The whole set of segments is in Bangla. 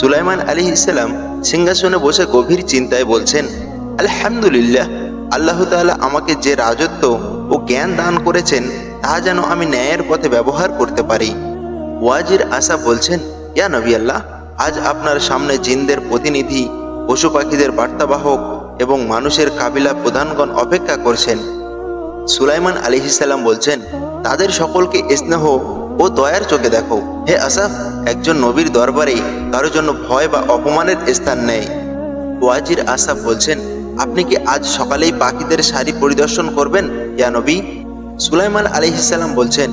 সুলাইমান আলী ইসলাম সিংহাসনে বসে গভীর চিন্তায় বলছেন, আলহামদুলিল্লাহ, আল্লাহ তাআলা আমাকে যে রাজত্ব ও জ্ঞান দান করেছেন, তা যেন আমি ন্যায়ের পথে ব্যবহার করতে পারি। ওয়াজির আশা বলছেন, ইয়া নবী আল্লাহ, আজ আপনার সামনে জিনদের প্রতিনিধি, পশু পাখিদের বার্তাবাহক এবং মানুষের কাবিলা প্রধানগণ অপেক্ষা করছেন। সুলাইমান আলিহিসাল্লাম বলছেন, তাদের সকলকে স্নেহ ও দয়ার চোখে দেখো। হে আসাফ, একজন নবীর দরবারে কারও জন্য ভয় বা অপমানের স্থান নেই। ওয়াজির আসাফ বলছেন, আপনি কি আজ সকালেই পাখিদের শাড়ি পরিদর্শন করবেন, ইয়া নবী? সুলাইমান আলিহিসাল্লাম বলছেন,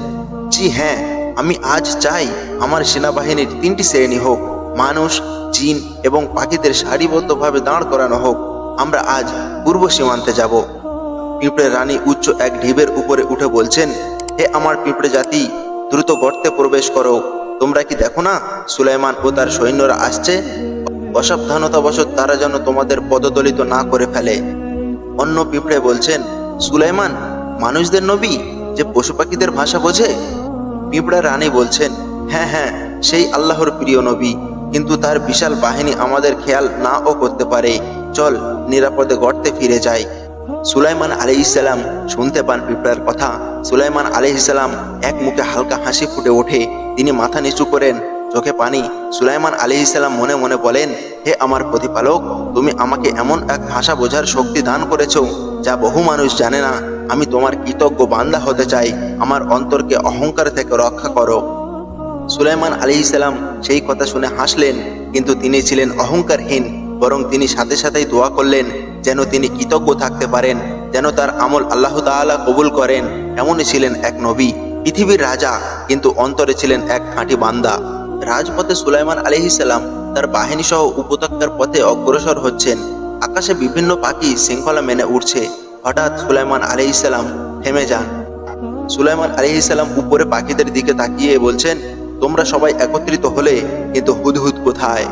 জি হ্যাঁ আমি আজ চাই আমার সেনাবাহিনীর তিনটি শ্রেণি হোক, মানুষ, জিন এবং পাখিদের সারিবদ্ধভাবে দাঁড় করানো হোক। আমরা আজ পূর্ব সীমান্তে যাব। পিঁপড়ে রানী উচ্চ এক ঢিবের উপরে উঠে বলছেন, হে আমার পিঁপড়ে জাতি দ্রুত গর্তে প্রবেশ করো। তোমরা কি দেখো না, সুলাইমান ও তার সৈন্যরা আসছে? অসাবধানতাবশত তারা যেন তোমাদের পদদলিত না করে ফেলে। অন্য পিঁপড়ে বলছেন, সুলাইমান, মানুষদের নবী যে পশু পাখিদের ভাষা বোঝে? পিঁপড়া রানী বলছেন হ্যাঁ হ্যাঁ সেই আল্লাহর প্রিয় নবী, কিন্তু তার বিশাল বাহিনী আমাদের খেয়াল নাও করতে পারে। চল, নিরাপদে গর্তে ফিরে যাই। সুলাইমান আলি ইসালাম শুনতে পান পিঁপড়ার কথা। সুলাইমান আলি ইসালাম এক মুখে হালকা হাসি ফুটে ওঠে। তিনি মাথা নিচু করেন, চোখে পানি। সুলাইমান আলি ইসালাম মনে মনে বলেন, হে আমার প্রতিপালক, তুমি আমাকে এমন এক ভাষা বোঝার শক্তি দান করেছ, যা বহু মানুষ জানে না। আমি তোমার কৃতজ্ঞ বান্দা হতে চাই। আমার অন্তরকে অহংকার থেকে রক্ষা করো। সুলাইমান আলী ইসলাম সেই কথা শুনে হাসলেন, কিন্তু তিনি ছিলেন অহংকারহীন। বরং তিনি সাথে সাথেই দোয়া করলেন, যেন তিনি কৃতজ্ঞ থাকতে পারেন, যেন তার আমল আল্লাহ তাআলা কবুল করেন। এমনই ছিলেন এক নবী, পৃথিবীর রাজা, কিন্তু অন্তরে ছিলেন এক খাঁটি বান্দা। রাজপথে সুলাইমান আলহিসাল্লাম তার বাহিনী সহ উপত্যকার পথে অগ্রসর হচ্ছেন। আকাশে বিভিন্ন পাখি শৃঙ্খলা মেনে উঠছে হঠাৎ সুলাইমান আলহিসাল্লাম থেমে যান। সুলাইমান আলহিসাল্লাম উপরে পাখিদের দিকে তাকিয়ে বলছেন, তোমরা সবাই একত্রিত হলে, কিন্তু হুদহুদ কোথায়?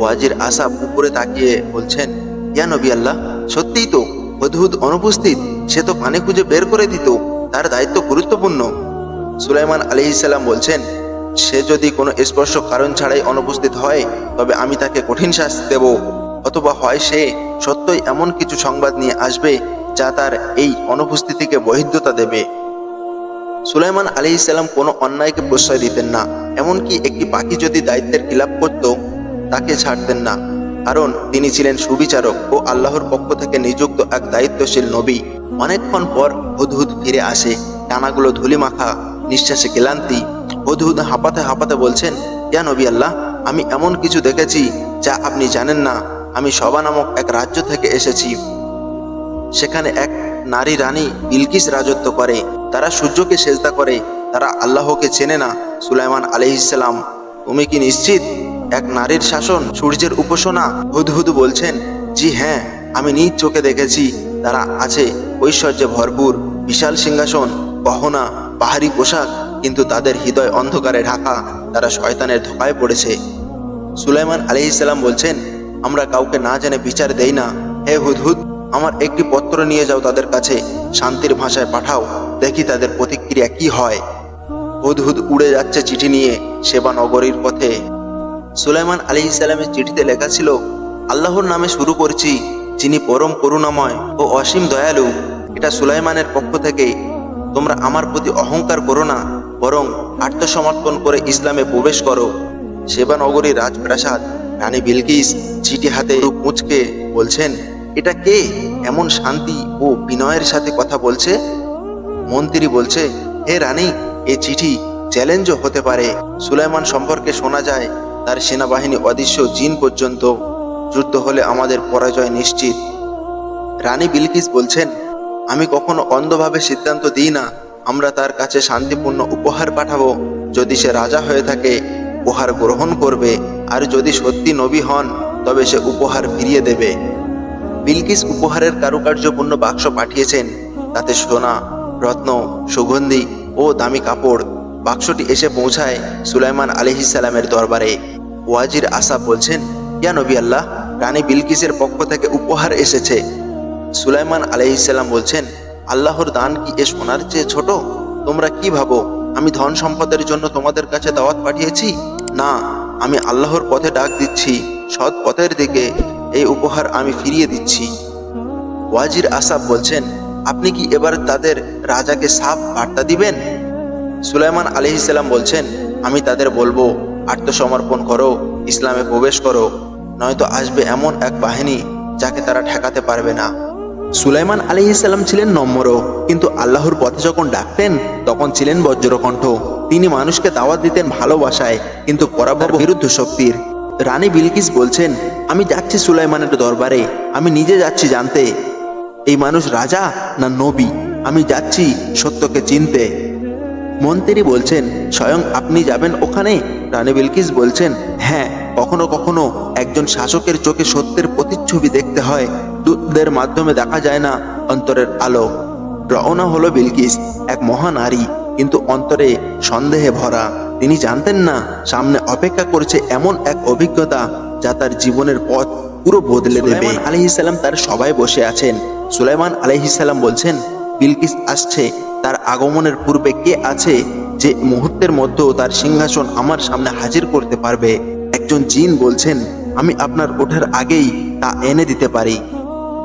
ওয়াজির আসাব উপরে তাকিয়ে বলছেন, ইয়া নবী আল্লাহ, সত্যিই তো হুদহুদ অনুপস্থিত, সে তো পানি খুঁজে বের করে দিত, তার দায়িত্ব গুরুত্বপূর্ণ। সুলাইমান আলহিসাল্লাম বলছেন, সে যদি কোনো স্পর্শ কারণ ছাড়াই অনুপস্থিত হয়, তবে আমি তাকে কঠিন শাস্তি দেব। অথবা হয় সে সত্যই এমন কিছু সংবাদ নিয়ে আসবে, যা তার এই অনুপস্থিতিকে বহিদ্ধতা দেবে। সুলাইমান আলী ইসলাম কোনো অন্যায়কে প্রশ্রয় দিতেন না। এমনকি একটি পাখি যদি দায়িত্বের খিলাপ করত তাকে ছাড়তেন না। কারণ তিনি ছিলেন সুবিচারক ও আল্লাহর পক্ষ থেকে নিযুক্ত এক দায়িত্বশীল নবী। অনেকক্ষণ পর হুদহুদ ফিরে আসে। টানাগুলো ধুলি মাখা নিঃশ্বাসে ক্লান্তি। হুদহুদ হাঁপাতে হাঁপাতে বলছেন, ইয়া নবী আল্লাহ, আমি এমন কিছু দেখেছি যা আপনি জানেন না। আমি সবা নামক এক রাজ্য থেকে এসেছি। সেখানে এক নারী রানী বিলকিস রাজত্ব করে। তারা সূর্যকে সেজদা করে। তারা আল্লাহকে চেনে না। সুলাইমান আলহিসাল্লাম তুমি কি নিশ্চিত এক নারীর শাসন সূর্যের উপাসনা হুদহুদু বলছেন, জি হ্যাঁ আমি নিজ চোখে দেখেছি। তারা আছে ঐশ্বর্যে ভরপুর, বিশাল সিংহাসন, গহনা, পাহাড়ি পোশাক, কিন্তু তাদের হৃদয় অন্ধকারে ঢাকা। তারা শয়তানের ধোকায় পড়েছে। সুলাইমান আলহিসাল্লাম বলছেন, আমরা কাউকে না জেনে বিচার দেই না। হে হুদহুদ আমার একটি পত্র নিয়ে যাও তাদের কাছে। শান্তির ভাষায় পাঠাও, দেখি তাদের প্রতিক্রিয়া কি হয়। হুদহুদ উড়ে যাচ্ছে চিঠি নিয়ে সেবা নগরীর পথে। সুলাইমান আলী ইসলামের চিঠিতে লেখা ছিল, আল্লাহর নামে শুরু করছি, যিনি পরম করুণাময় ও অসীম দয়ালু। এটা সুলাইমানের পক্ষ থেকে। তোমরা আমার প্রতি অহংকার করো না, বরং আত্মসমর্পণ করে ইসলামে প্রবেশ করো। সেবানগরী রাজপ্রাসাদ, রানী বিলকিস চিঠি হাতে মুচকে বলছেন, এটা কে? এমন শান্তি ও বিনয়ের সাথে কথা বলছে? মন্ত্রী বলছে, হে রানী, এ চিঠি চ্যালেঞ্জও হতে পারে। সুলাইমান সম্পর্কে শোনা যায় তার সেনাবাহিনী অদৃশ্য জিন পর্যন্ত যুদ্ধ হলে আমাদের পরাজয় নিশ্চিত। রানী বিলকিস বলছেন, আমি কখনো অন্ধভাবে সিদ্ধান্ত দিই না। আমরা তার কাছে শান্তিপূর্ণ উপহার পাঠাবো। যদি সে রাজা হয়ে থাকে, উপহার গ্রহণ করবে। আর যদি সত্যি নবী হন, তবে সে উপহার ফিরিয়ে দেবে। বিলকিস উপহারের কারুকার্যপূর্ণ বাক্স পাঠিয়েছেন। তাতে সোনা, রত্ন, সুগন্ধি ও দামি কাপড়। বাক্সটি এসে পৌঁছায় সুলাইমান আলিহিসাল্লামের দরবারে। ওয়াজির আসা বলছেন, ইয়া নবী আল্লাহ, রানী বিলকিসের পক্ষ থেকে উপহার এসেছে। সুলাইমান আলহিসাল্লাম বলছেন, আল্লাহর দান কি এ সোনার চেয়ে ছোট? তোমরা কি ভাবো, আমি ধন সম্পদের জন্য তোমাদের কাছে দাওয়াত পাঠিয়েছি? না, আমি আল্লাহর পথে ডাক দিচ্ছি, সৎ পথের দিকে এই উপহার আমি ফিরিয়ে দিচ্ছি। ওয়াজির আসাব বলছেন, আপনি কি এবার তাদের রাজাকে সাফ বার্তা দিবেন? সুলাইমান আলহিসাল্লাম বলছেন, আমি তাদের বলব আত্মসমর্পণ করো, ইসলামে প্রবেশ করো, নয়তো আসবে এমন এক বাহিনী যাকে তারা ঠেকাতে পারবে না। সুলাইমান আলী ইসলাম ছিলেন নম্র, কিন্তু আল্লাহর পথে যখন ডাকতেন, তখন ছিলেন বজ্রকণ্ঠ। তিনি মানুষকে দাওয়াত দিতেন ভালোবাসায়, কিন্তু পরাভব বিরুদ্ধ শক্তির। রানী বিলকিস বলছেন, আমি যাচ্ছি সুলাইমানের দরবারে, আমি নিজে যাচ্ছি জানতে। এই মানুষ রাজা না নবী? আমি যাচ্ছি সত্যকে চিনতে। মন্ত্রী বলছেন, স্বয়ং আপনি যাবেন ওখানে রানী বিলকিস বলছেন হ্যাঁ কখনো কখনো একজন শাসকের চোখে সত্যের প্রতিচ্ছবি দেখতে হয়। দূতদের মাধ্যমে দেখা যায় না অন্তরের আলো। রওনা হলো বিলকিস, এক মহানারী কিন্তু অন্তরে সন্দেহে ভরা। তিনি জানতেন না, সামনে অপেক্ষা করছে এমন এক অভিজ্ঞতা যা তার জীবনের পথ পুরো বদলে দেবে। আলহিসাল্লাম তার সবাই বসে আছেন। সুলাইমান আলহিসাল্লাম বলছেন, বিলকিস আসছে, তার আগমনের পূর্বে কে আছে যে মুহূর্তের মধ্যেও তার সিংহাসন আমার সামনে হাজির করতে পারবে। একজন জিন বলছেন, আমি আপনার ওঠার আগেই তা এনে দিতে পারি।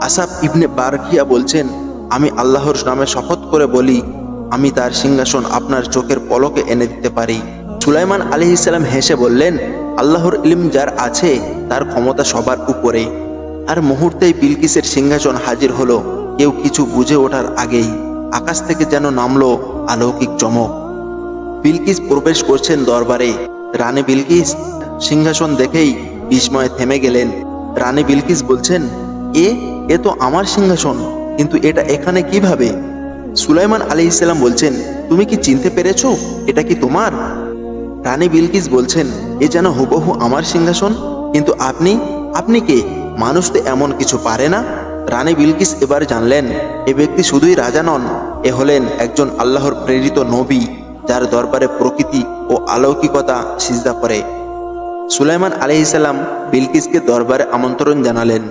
আসাফ ইবনে বারকিয়া বলছেন, আমি আল্লাহর নামে শপথ করে বলি, আমি তার সিংহাসন আপনার চোখের পলকে এনে দিতে পারি। সুলাইমান আলী ইসলাম হেসে বললেন, আল্লাহর ইলিম যার আছে, তার ক্ষমতা সবার উপরে। আর মুহূর্তেই বিলকিসের সিংহাসন হাজির হলো, কেউ কিছু বুঝে ওঠার আগেই। আকাশ থেকে যেন নামলো আলৌকিক চমক। বিলকিস প্রবেশ করছেন দরবারে। রানী বিলকিস, সিংহাসন দেখেই বিস্ময়ে থেমে গেলেন। রানী বিলকিস বলছেন, এ এ তো আমার সিংহাসন, কিন্তু এটা এখানে কীভাবে? সুলাইমান আলী ইসলাম বলছেন, তুমি কি চিনতে পেরেছ? এটা কি তোমার? রানী বিলকিস বলছেন, এ যেন হুবহু আমার সিংহাসন, কিন্তু আপনি আপনি কে? মানুষ তো এমন কিছু পারে না? রানী বিলকিস এবার জানলেন, এ ব্যক্তি শুধুই রাজা নন, এ হলেন একজন আল্লাহর প্রেরিত নবী। যার দরবারে প্রকৃতি ও আলৌকিকতা সিজদা করে। সুলাইমান আলাইহিসাল্লাম বিলকিসকে দরবারে আমন্ত্রণ জানালেন।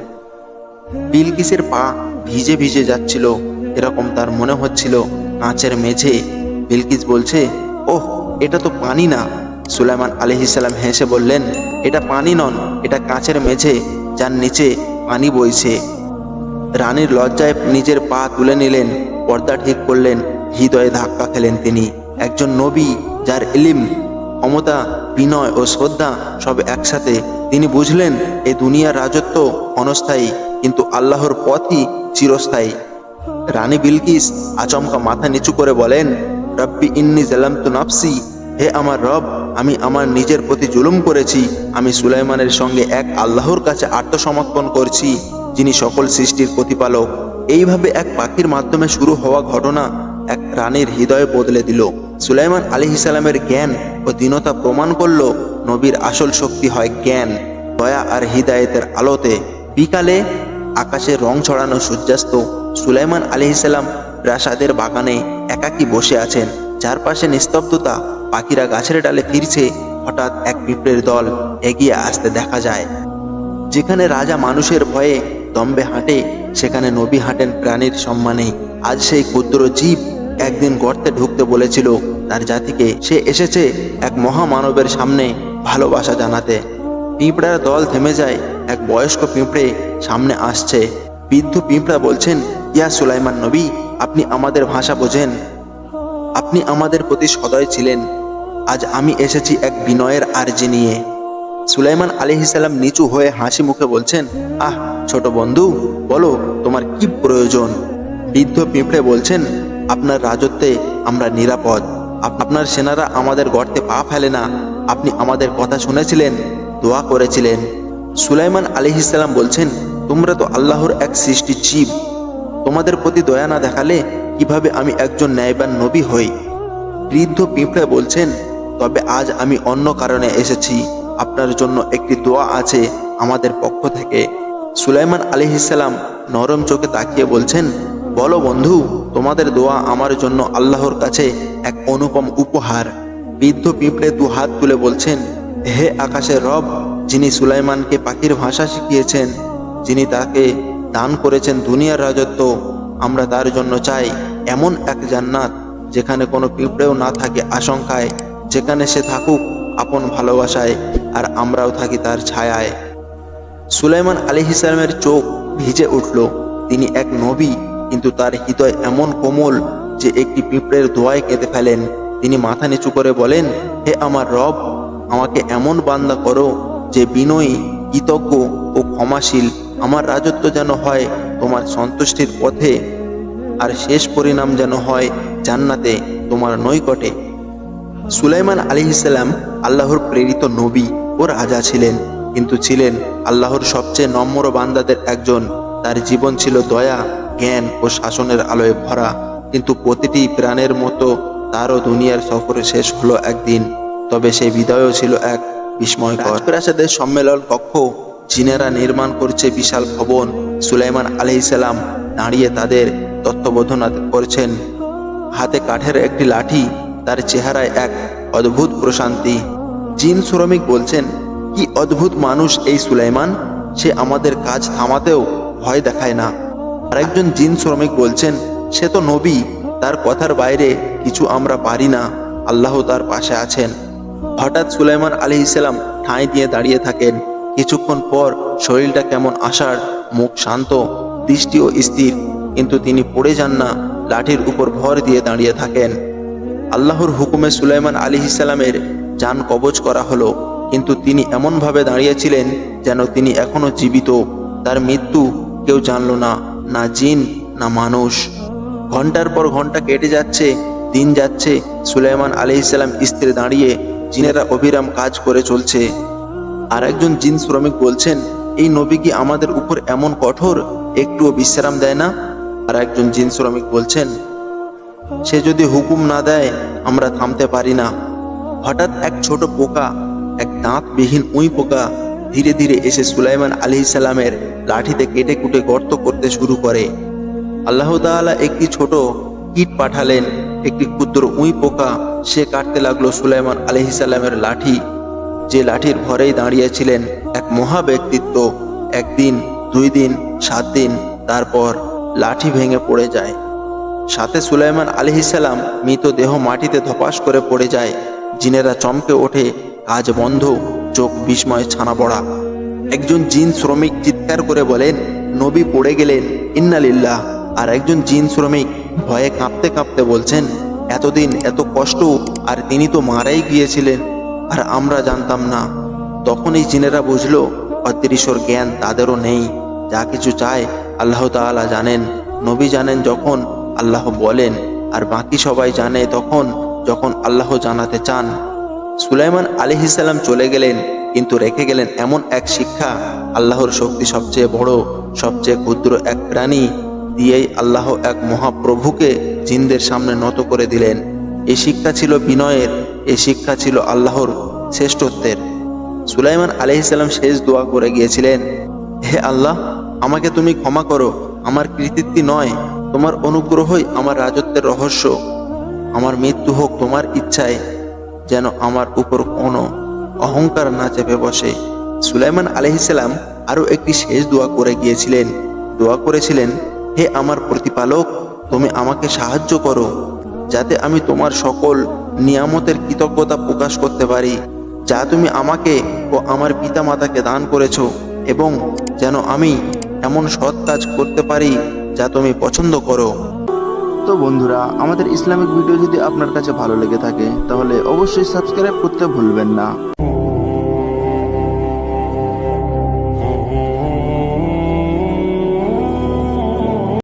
বিলকিসের পা ভিজে ভিজে যাচ্ছিল, এরকম তার মনে হচ্ছিল, কাঁচের মেঝে। বিলকিস বলছে, ওহ, এটা তো পানি না। সুলাইমান আলহিসাল্লাম হেসে বললেন, এটা পানি নন, এটা কাঁচের মেঝে, যার নিচে পানি বইছে। রানীর লজ্জায় নিজের পা তুলে নিলেন, পর্দা ঠিক করলেন, হৃদয়ে ধাক্কা খেলেন তিনি। একজন নবী যার ইলিম, ক্ষমতা, বিনয় ও শ্রদ্ধা সব একসাথে, তিনি বুঝলেন এ দুনিয়ার রাজত্ব অনস্থায়ী কিন্তু আল্লাহর পথই চিরস্থায়ী। রানী বিলকিস আচমকা মাথা নিচু করে বলেন, রব্বি ইন্নি জালামতু নাফসি, হে আমার রব, আমি আমার নিজের প্রতি জুলুম করেছি, আমি সুলাইমানের সঙ্গে এক আল্লাহর কাছে আত্মসমর্পণ করছি, যিনি সকল সৃষ্টির প্রতিপালক। এইভাবে এক পাখির মাধ্যমে শুরু হওয়া ঘটনা এক রানীর হৃদয় বদলে দিল। সুলাইমান আলী ইসালামের জ্ঞান ও দীনতা প্রমাণ করল, নবীর আসল শক্তি হয় জ্ঞান। দয়া আর হৃদায়তের আলোতে বিকালে আকাশে রং ছড়ানো সূর্যাস্ত সুলাইমান আলী ইসালাম প্রাসাদের বাগানে একাকী বসে আছেন। চারপাশে নিস্তব্ধতা পাখিরা গাছের ডালে ফিরছে, হঠাৎ এক পিঁপড়ের দল এগিয়ে আসতে দেখা যায়। যেখানে রাজা মানুষের ভয়ে দম্বে হাঁটে, সেখানে নবী হাঁটেন প্রাণীর সম্মানে। আজ সেই ক্ষুদ্র জীব একদিন গর্তে ঢুকতে বলেছিল তার জাতিকে, সে এসেছে এক মহামানবের সামনে ভালোবাসা জানাতে। পিঁপড়ার দল থেমে যায়, এক বয়স্ক পিঁপড়ে সামনে আসছে। বৃদ্ধ পিঁপড়া বলছেন, ইয়া সুলাইমান নবী, আপনি আমাদের ভাষা বোঝেন। আপনি আমাদের প্রতি সদয় ছিলেন। আজ আমি এসেছি এক বিনয়ের আর্জি নিয়ে। সুলাইমান আলিহিসাল্লাম নিচু হয়ে হাসি মুখে বলছেন, আহ, ছোট বন্ধু, বলো তোমার কি প্রয়োজন? বৃদ্ধ পিঁপড়ে বলছেন আপনার রাজত্বে আমরা নিরাপদ। আপ- আপনার সেনারা আমাদের গর্তে পা ফেলে না। আপনি আমাদের কথা শুনেছিলেন, দোয়া করেছিলেন। সুলাইমান আলিহিসাল্লাম বলছেন, তোমরা তো আল্লাহর এক সৃষ্টি জীব। তোমাদের প্রতি দয়া না দেখালে কীভাবে আমি একজন ন্যায়বান নবী হই? বৃদ্ধ পিঁপড়ে বলছেন, তবে আজ আমি অন্য কারণে এসেছি। আপনার জন্য একটি দোয়া আছে আমাদের পক্ষ থেকে। সুলাইমান আলিহিসাল্লাম নরম চোখে তাকিয়ে বলছেন বলো বন্ধু, তোমাদের দোয়া আমার জন্য আল্লাহর কাছে এক অনুপম উপহার। বৃদ্ধ পিঁপড়ে দু হাত তুলে বলছেন, হে আকাশের রব, যিনি সুলাইমানকে পাখির ভাষা শিখিয়েছেন, যিনি তাকে দান করেছেন দুনিয়ার রাজত্ব, আমরা তার জন্য চাই এমন এক জান্নাত, যেখানে কোনো পিঁপড়েও না থাকে আশঙ্কায়, যেখানে সে থাকুক আপন ভালোবাসায়, আর আমরাও থাকি তার ছায়ায়। সুলাইমান আলী ইসলামের চোখ ভিজে উঠল। তিনি এক নবী কিন্তু তার হৃদয় এমন কোমল যে একটি পিঁপড়ের দোয়ায় কেঁদে ফেলেন। তিনি মাথা নিচু করে বলেন, হে আমার রব, আমাকে এমন বান্দা করো যে বিনয়ী, কৃতজ্ঞ ও ক্ষমাশীল। আমার রাজত্ব যেন হয় তোমার সন্তুষ্টির পথে আর শেষ পরিণাম যেন হয় জান্নাতে তোমার নৈকটে। সুলাইমান আলী ইসলাম আল্লাহর প্রেরিত নবী ও রাজা ছিলেন, কিন্তু ছিলেন আল্লাহর সবচেয়ে নম্র বান্দাদের একজন। তার জীবন ছিল দয়া জ্ঞান ও শাসনের আলোয় ভরা, কিন্তু প্রতিটি প্রাণের মতো তারও দুনিয়ার সফর শেষ হলো একদিন। তবে সেই বিদায়ও ছিল এক বিস্ময়কর। প্রাসাদের সম্মেলন কক্ষ, জিনেরা নির্মাণ করছে বিশাল ভবন। সুলাইমান আলাইসাল্লাম দাঁড়িয়ে তাদের তত্ত্বাবধান করছেন। হাতে কাঠের একটি লাঠি, তার চেহারায় এক অদ্ভুত প্রশান্তি। জিন শ্রমিক বলছেন, কি অদ্ভুত মানুষ এই সুলাইমান। সে আমাদের কাজ থামাতেও ভয় দেখায় না। আরেকজন জিন শ্রমিক বলছেন, সে তো নবী, তার কথার বাইরে কিছু আমরা পারি না। আল্লাহ তার পাশে আছেন। হঠাৎ সুলাইমান আলী ইসলাম ঠাঁই দিয়ে দাঁড়িয়ে থাকেন। কিছুক্ষণ পর শরীরটা কেমন আসার মুখ শান্ত, দৃষ্টিও স্থির, কিন্তু তিনি পড়ে যান না, লাঠির উপর ভর দিয়ে দাঁড়িয়ে থাকেন। আল্লাহর হুকুমে সুলাইমান আলী ইসলামের যান কবজ করা হলো, কিন্তু তিনি এমনভাবে দাঁড়িয়েছিলেন যেন তিনি এখনও জীবিত। তার মৃত্যু কেউ জানল না। না জিন, না মানুষ। ঘণ্টার পর ঘণ্টা কেটে যাচ্ছে, দিন যাচ্ছে। সুলাইমান আলী ইসলাম স্ত্রী দাঁড়িয়ে জিনেরা অবিরাম কাজ করে চলছে। আর একজন জিন শ্রমিক বলছেন, এই নবী কি আমাদের উপর এমন কঠোর? একটুও বিশ্রাম দেয় না? আর একজন জিন শ্রমিক বলছেন, সে যদি হুকুম না দেয়, আমরা থামতে পারি না। হঠাৎ এক ছোট পোকা, এক দাঁতবিহীন উই পোকা ধীরে ধীরে এসে সুলাইমান আলী সালামের লাঠিতে কেটে কুটে গর্ত করতে শুরু করে। আল্লাহ তাআলা একটি ছোট কীট পাঠালেন, একটি ক্ষুদ্র উঁই পোকা, সে কাটতে লাগল সুলাইমান আলহি সাল্লামের লাঠি। যে লাঠির ভরেই দাঁড়িয়েছিলেন এক মহা ব্যক্তিত্ব। একদিন, দুই দিন, সাত দিন, তারপর লাঠি ভেঙে পড়ে যায়। সাথে সুলাইমান আলহিসাল্লাম মৃত দেহ মাটিতে ধপাস করে পড়ে যায়। জিনেরা চমকে ওঠে, কাজ বন্ধ। চোখ বিস্ময়ে ছানা পড়া। একজন জিন শ্রমিক চিৎকার করে বলেন, নবী পড়ে গেলেন, ইন্নালিল্লাহ। আর একজন জিন শ্রমিক ভয়ে কাঁপতে কাঁপতে বলছেন, এতদিন এত কষ্ট আর তিনি তো মারাই গিয়েছিলেন, আর আমরা জানতাম না। তখনই জিনেরা বুঝলো, অদৃশ্যর জ্ঞান তাদেরও নেই। যা কিছু চায় আল্লাহ তাআলা জানেন। নবী জানেন যখন আল্লাহ বলেন, আর বাকি সবাই জানে তখন, যখন আল্লাহ জানাতে চান। সুলাইমান আলিহিসাল্লাম চলে গেলেন, কিন্তু রেখে গেলেন এমন এক শিক্ষা, আল্লাহর শক্তি সবচেয়ে বড়, সবচেয়ে ক্ষুদ্র এক প্রাণী, দিয়েই আল্লাহ এক মহাপ্রভুকে জিনদের সামনে নত করে দিলেন। এই শিক্ষা ছিল বিনয়ের, এই শিক্ষা ছিল আল্লাহর শ্রেষ্ঠত্বের। সুলাইমান আলহিসাল্লাম শেষ দোয়া করে গিয়েছিলেন, হে আল্লাহ, আমাকে তুমি ক্ষমা করো, আমার কৃতিত্ব নয়, তোমার অনুগ্রহই আমার রাজত্বের রহস্য। আমার মৃত্যু হোক তোমার ইচ্ছায় যেন আমার উপর কোনো অহংকার না চেপে বসে। সুলাইমান আলহিসাল্লাম আরও একটি শেষ দোয়া করে গিয়েছিলেন। দোয়া করেছিলেন, হে আমার প্রতিপালক, তুমি আমাকে সাহায্য করো, যাতে আমি তোমার সকল নিয়ামতের কৃতজ্ঞতা প্রকাশ করতে পারি, যা তুমি আমাকে ও আমার পিতা মাতাকে দান করেছ, এবং যেন আমি এমন সৎ কাজ করতে পারি যা তুমি পছন্দ করো। তো বন্ধুরা, আমাদের ইসলামিক ভিডিও যদি আপনার কাছে ভালো লেগে থাকে, তাহলে অবশ্যই সাবস্ক্রাইব করতে ভুলবেন না।